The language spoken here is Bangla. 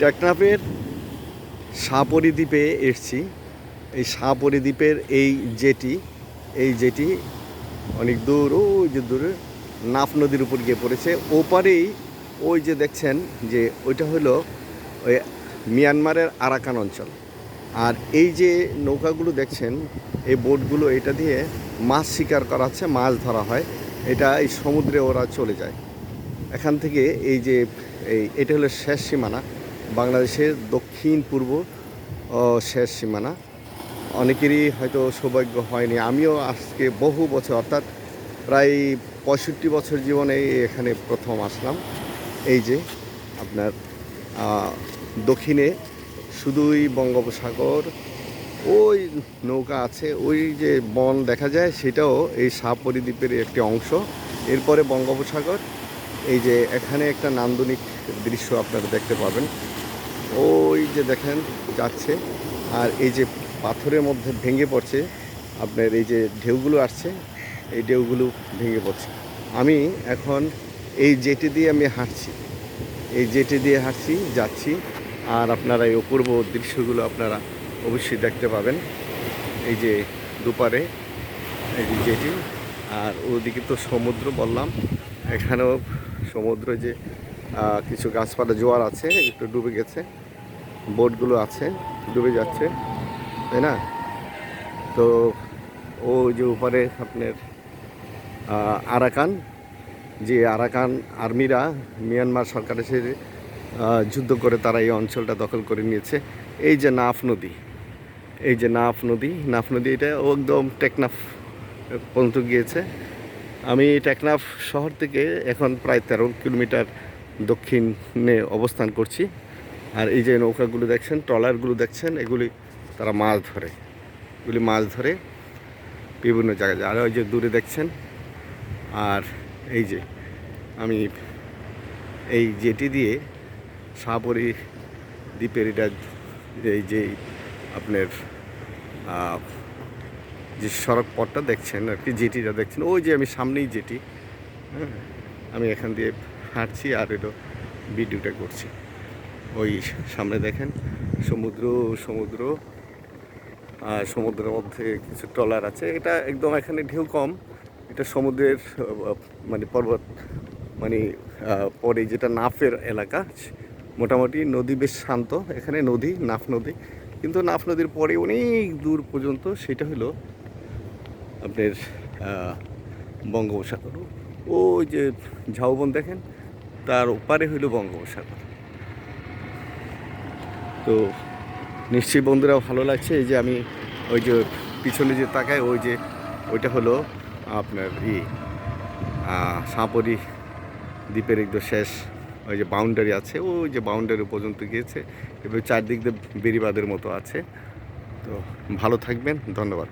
টেকনাফের সাপরি দ্বীপে এসছি। এই সাপরি দ্বীপের এই জেটি এই জেটি অনেক দূর, ওই যে দূরে নাফ নদীর উপর গিয়ে পড়েছে। ওপারেই ওই যে দেখছেন যে ওইটা হলো ওই মিয়ানমারের আরাকান অঞ্চল। আর এই যে নৌকাগুলো দেখছেন, এই বোটগুলো এটা দিয়ে মাছ শিকার করা হচ্ছে, মাছ ধরা হয়। এটা এই সমুদ্রে ওরা চলে যায়। এখান থেকে এই যে এই, এটা হলো শেষ সীমানা। বাংলাদেশের দক্ষিণ, পূর্ব শেষ সীমানা। অনেকেরই হয়তো সৌভাগ্য হয়নি। আমিও আজকে বহু বছর, অর্থাৎ প্রায় পঁয়ষট্টি বছর জীবনে এখানে প্রথম আসলাম। এই যে আপনার দক্ষিণে শুধুই বঙ্গোপসাগর, ওই নৌকা আছে, ওই যে বন দেখা যায়, সেটাও এই সাপরি দ্বীপের একটি অংশ। এরপরে বঙ্গোপসাগর, এই যে এখানে একটা নান্দনিক দৃশ্য আপনারা দেখতে পাবেন। ওই যে দেখেন যাচ্ছে, আর এই যে পাথরের মধ্যে ভেঙে পড়ছে, আপনার এই যে ঢেউগুলো আসছে, এই ঢেউগুলো ভেঙে পড়ছে। আমি এখন এই জেটি দিয়ে আমি হাঁটছি, এই জেটি দিয়ে হাঁটছি, যাচ্ছি, আর আপনারা এই অপূর্ব দৃশ্যগুলো আপনারা অবশ্যই দেখতে পাবেন। এই যে দুপারে, এই যে জেটি, আর ওদিকে তো সমুদ্র বললাম, এখানেও সমুদ্র যে কিছু গাছপালা, জোয়ার আছে, একটু ডুবে গেছে। বোটগুলো আছে, ডুবে যাচ্ছে, তাই না? তো ও যে উপরে আপনার আরাকান, যে আরাকান আর্মিরা মিয়ানমার সরকারের সাথে যুদ্ধ করে তারা এই অঞ্চলটা দখল করে নিয়েছে। এই যে নাফ নদী, এই যে নাফ নদী নাফ নদী এটা একদম টেকনাফ পর্যন্ত গিয়েছে। আমি টেকনাফ শহর থেকে এখন প্রায় তেরো কিলোমিটার দক্ষিণে অবস্থান করছি। আর এই যে নৌকাগুলো দেখছেন, ট্রলারগুলো দেখছেন, এগুলি তারা মাছ ধরে। এগুলি মাছ ধরে বিভিন্ন জায়গায়। আর ওই যে দূরে দেখছেন, আর এই যে আমি এই জেটি দিয়ে সাপরি দ্বীপের এটা এই যে আপনার যে সড়ক পথটা দেখছেন আর কি, জেটিটা দেখছেন। ওই যে আমি সামনেই জেটি হ্যাঁ আমি এখান দিয়ে হাঁটছি আর এটা ভিডিওটা করছি। ওই সামনে দেখেন, সমুদ্র সমুদ্র, আর সমুদ্রের মধ্যে কিছু ট্রলার আছে। এটা একদম এখানে ঢেউ কম, এটা সমুদ্রের মানে পর্বত মানে পরে যেটা নাফের এলাকা, মোটামুটি নদী বেশ শান্ত, এখানে নদী, নাফ নদী। কিন্তু নাফ নদীর পরে অনেক দূর পর্যন্ত সেটা হলো আপনার বঙ্গোপসাগর। ওই যে ঝাউবন দেখেন, তার ওপারে হইল বঙ্গোপসাগর। তো নিশ্চয়ই বন্ধুরা ভালো লাগছে। এই যে আমি ওই যে পিছনে যে তাকায় ওই যে ওইটা হলো আপনার ই সাঁপরি দ্বীপের একদম শেষ, ওই যে বাউন্ডারি আছে, ওই যে বাউন্ডারি পর্যন্ত গিয়েছে। এবার চারদিক দিয়ে বেরিবাদের মতো আছে। তো ভালো থাকবেন, ধন্যবাদ।